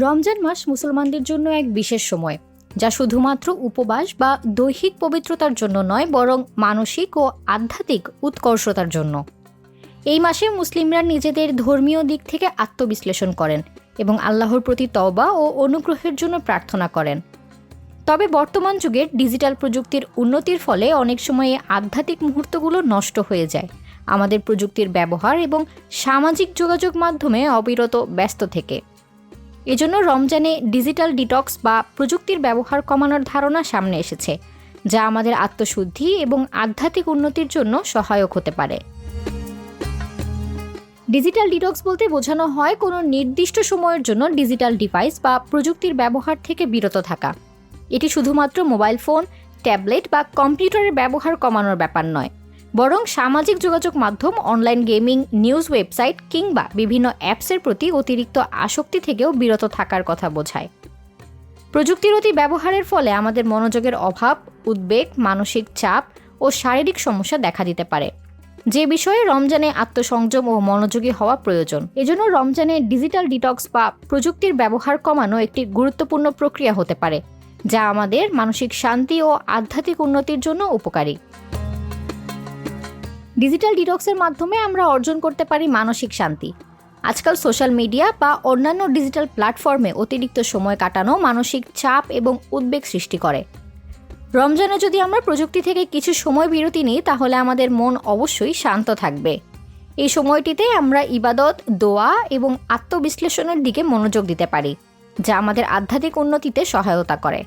রমজান মাস মুসলমানদের জন্য এক বিশেষ সময়, যা শুধুমাত্র উপবাস বা দৈহিক পবিত্রতার জন্য নয়, বরং মানসিক ও আধ্যাত্মিক উৎকর্ষতার জন্য। এই মাসে মুসলিমরা নিজেদের ধর্মীয় দিক থেকে আত্মবিশ্লেষণ করেন এবং আল্লাহর প্রতি তওবা ও অনুগ্রহের জন্য প্রার্থনা করেন। তবে বর্তমান যুগের ডিজিটাল প্রযুক্তির উন্নতির ফলে অনেক সময়ে আধ্যাত্মিক মুহূর্তগুলো নষ্ট হয়ে যায়। আমাদের প্রযুক্তির ব্যবহার এবং সামাজিক যোগাযোগ মাধ্যমে অবিরত ব্যস্ত থেকে। এজন্য রমজানে ডিজিটাল ডিটক্স বা প্রযুক্তির ব্যবহার কমানোর ধারণা সামনে এসেছে, যা আমাদের আত্মশুদ্ধি এবং আধ্যাত্মিক উন্নতির জন্য সহায়ক হতে পারে। ডিজিটাল ডিটক্স বলতে বোঝানো হয় কোনো নির্দিষ্ট সময়ের জন্য ডিজিটাল ডিভাইস বা প্রযুক্তির ব্যবহার থেকে বিরত থাকা। এটি শুধুমাত্র মোবাইল ফোন, ট্যাবলেট বা কম্পিউটারের ব্যবহার কমানোর ব্যাপার নয়। বরং সামাজিক যোগাযোগ মাধ্যম অনলাইন গেমিং নিউজ ওয়েবসাইট কিংবা বিভিন্ন অ্যাপসের প্রতি অতিরিক্ত আসক্তি থেকেও বিরত থাকার কথা বোঝায়। প্রযুক্তির অতি ব্যবহারের ফলে আমাদের মনোযোগের অভাব, উদ্বেগ, মানসিক চাপ ও শারীরিক সমস্যা দেখা দিতে পারে। যে বিষয়ে রমজানে আত্মসংযম ও মনোযোগী হওয়া প্রয়োজন, এজন্য রমজানে ডিজিটাল ডিটক্স বা প্রযুক্তির ব্যবহার কমানো একটি গুরুত্বপূর্ণ প্রক্রিয়া হতে পারে, যা আমাদের মানসিক শান্তি ও আধ্যাত্মিক উন্নতির জন্য উপকারী। ডিজিটাল ডিটক্সের মাধ্যমে আমরা অর্জন করতে পারি মানসিক শান্তি। আজকাল সোশ্যাল মিডিয়া বা অন্যান্য ডিজিটাল প্ল্যাটফর্মে অতিরিক্ত সময় কাটানো মানসিক চাপ এবং উদ্বেগ সৃষ্টি করে। রমজানে যদি আমরা প্রযুক্তি থেকে কিছু সময় বিরতি নিই, তাহলে আমাদের মন অবশ্যই শান্ত থাকবে। এই সময়টিতে আমরা ইবাদত, দোয়া এবং আত্মবিশ্লেষণের দিকে মনোযোগ দিতে পারি, যা আমাদের আধ্যাত্মিক উন্নতিতে সহায়তা করে।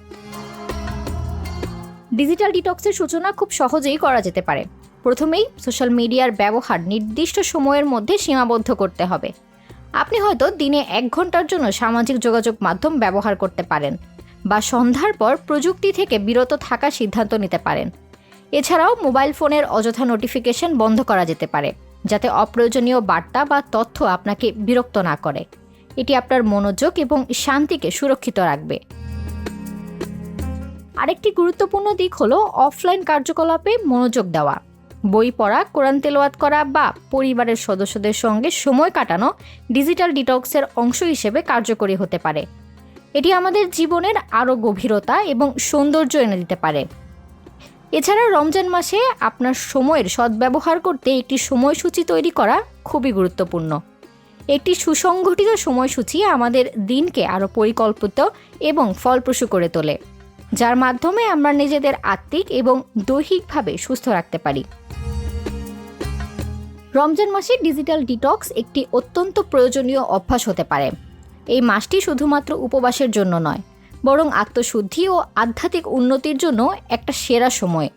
ডিজিটাল ডিটক্সের সূচনা খুব সহজেই করা যেতে পারে। প্রথমেই সোশ্যাল মিডিয়ার ব্যবহার নির্দিষ্ট সময়ের মধ্যে সীমাবদ্ধ করতে হবে। আপনি হয়তো দিনে এক ঘণ্টার জন্য সামাজিক যোগাযোগ মাধ্যম ব্যবহার করতে পারেন বা সন্ধ্যার পর প্রযুক্তি থেকে বিরত থাকার সিদ্ধান্ত নিতে পারেন। এছাড়াও মোবাইল ফোনের অযথা নোটিফিকেশন বন্ধ করা যেতে পারে, যাতে অপ্রয়োজনীয় বার্তা বা তথ্য আপনাকে বিরক্ত না করে। এটি আপনার মনোযোগ এবং শান্তিকে সুরক্ষিত রাখবে। আরেকটি গুরুত্বপূর্ণ দিক হলো অফলাইন কার্যকলাপে মনোযোগ দেওয়া। বই পড়া, কোরআন তেলাওয়াত করা বা পরিবারের সদস্যদের সঙ্গে সময় কাটানো ডিজিটাল ডিটক্সের অংশ হিসেবে কার্যকরী হতে পারে। এটি আমাদের জীবনের আরও গভীরতা এবং সৌন্দর্য এনে দিতে পারে। এছাড়া রমজান মাসে আপনার সময়ের সদ্ব্যবহার করতে একটি সময়সূচি তৈরি করা খুবই গুরুত্বপূর্ণ। একটি সুসংগঠিত সময়সূচি আমাদের দিনকে আরও পরিকল্পিত এবং ফলপ্রসূ করে তোলে, যার মাধ্যমে আমরা নিজেদের আত্মিক এবং দৈহিকভাবে সুস্থ রাখতে পারি। রমজান মাসে ডিজিটাল ডিটক্স একটি অত্যন্ত প্রয়োজনীয় অভ্যাস হতে পারে। এই মাসটি শুধুমাত্র উপবাসের জন্য নয়, বরং আত্মশুদ্ধি ও আধ্যাত্মিক উন্নতির জন্য একটা সেরা সময়।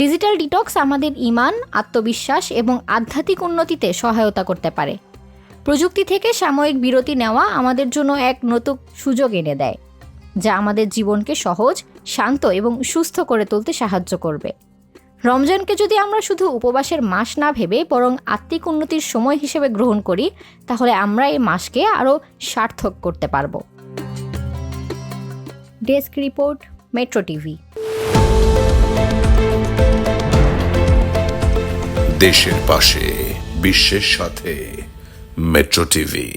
ডিজিটাল ডিটক্স আমাদের ইমান, আত্মবিশ্বাস এবং আধ্যাত্মিক উন্নতিতে সহায়তা করতে পারে। প্রযুক্তি থেকে সাময়িক বিরতি নেওয়া আমাদের জন্য এক নতুন সুযোগ এনে দেয়, যা আমাদের জীবনকে সহজ, শান্ত এবং সুস্থ করে তুলতে সাহায্য করবে। রমজানকে যদি আমরা শুধু উপবাসের মাস না ভেবে বরং আত্মিক উন্নতির সময় হিসেবে গ্রহণ করি, তাহলে আমরা এই মাসকে আরও সার্থক করতে পারব। Desk report, metro TV. দেশের পাশে, বিশ্বের সাথে, মেট্রো টিভি।